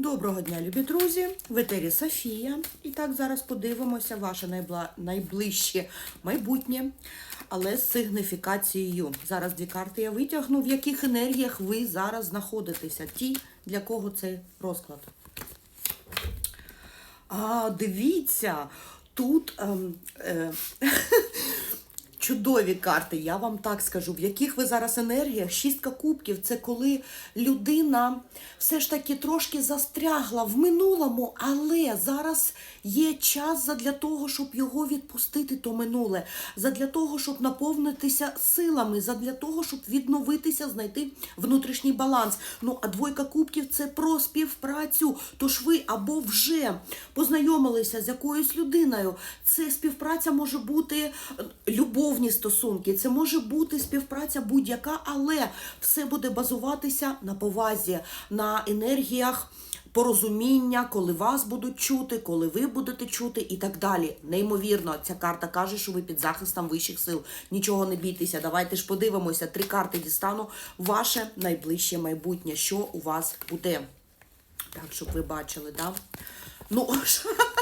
Доброго дня, любі друзі! В етері Софія. І так зараз подивимося ваше найбла... найближче майбутнє, але з сигніфікацією. Зараз дві карти я витягну, в яких енергіях ви зараз знаходитеся. Ті, для кого цей розклад. А, дивіться, тут ем, е, чудові карти, я вам так скажу, в яких ви зараз енергіях. Шістка кубків це коли людина все ж таки трошки застрягла в минулому, але зараз є час задля того, щоб його відпустити, то минуле, задля того, щоб наповнитися силами, задля того, щоб відновитися, знайти внутрішній баланс. Ну, а двойка кубків це про співпрацю. Тож ви або вже познайомилися з якоюсь людиною. Це співпраця може бути е, любовні стосунки, це може бути співпраця будь-яка, але все буде базуватися на повазі, на енергіях. Порозуміння, коли вас будуть чути, коли ви будете чути, і так далі. Неймовірно, ця карта каже, що ви під захистом вищих сил. Нічого не бійтеся. Давайте ж подивимося. Три карти дістану. Ваше найближче майбутнє. Що у вас буде? Так, щоб ви бачили, да? Ну,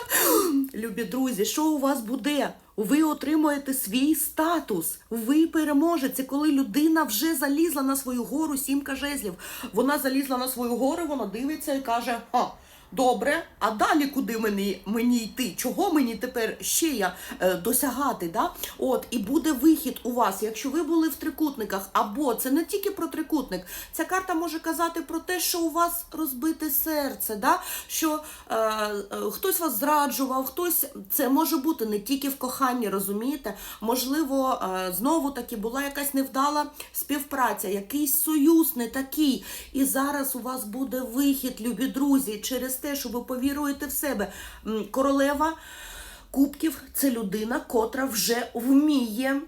любі друзі, що у вас буде? Ви отримуєте свій статус. Ви переможете. Коли людина вже залізла на свою гору сімка жезлів. Вона залізла на свою гору, вона дивиться і каже: Ха, добре, а далі куди мені, мені йти? Чого мені тепер ще я е, досягати? Да? От, і буде вихід у вас, якщо ви були в трикутниках, або це не тільки про трикутник, ця карта може казати про те, що у вас розбите серце, да? що е, е, хтось вас зраджував, хтось це може бути не тільки в коханні, розумієте? Можливо, е, знову таки була якась невдала співпраця, якийсь союз не такий. І зараз у вас буде вихід, любі друзі, через те, що ви повіруєте в себе. Королева кубків це людина, котра вже вміє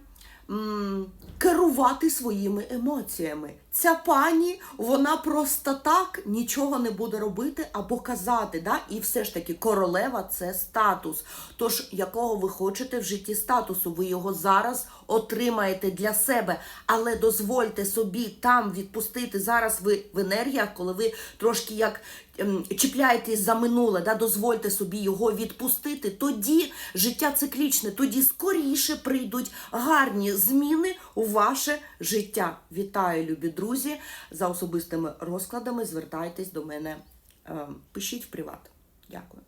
керувати своїми емоціями. Ця пані, вона просто так нічого не буде робити або казати. Да? І все ж таки королева це статус. Тож, якого ви хочете в житті статусу, ви його зараз отримаєте для себе. Але дозвольте собі там відпустити. Зараз ви в енергіях, коли ви трошки як ем, чіпляєтесь за минуле, да? дозвольте собі його відпустити. Тоді життя циклічне, тоді скоріше прийдуть гарні зміни у ваше життя. Вітаю, любі друзі! За особистими розкладами звертайтесь до мене, ем, пишіть в приват. Дякую.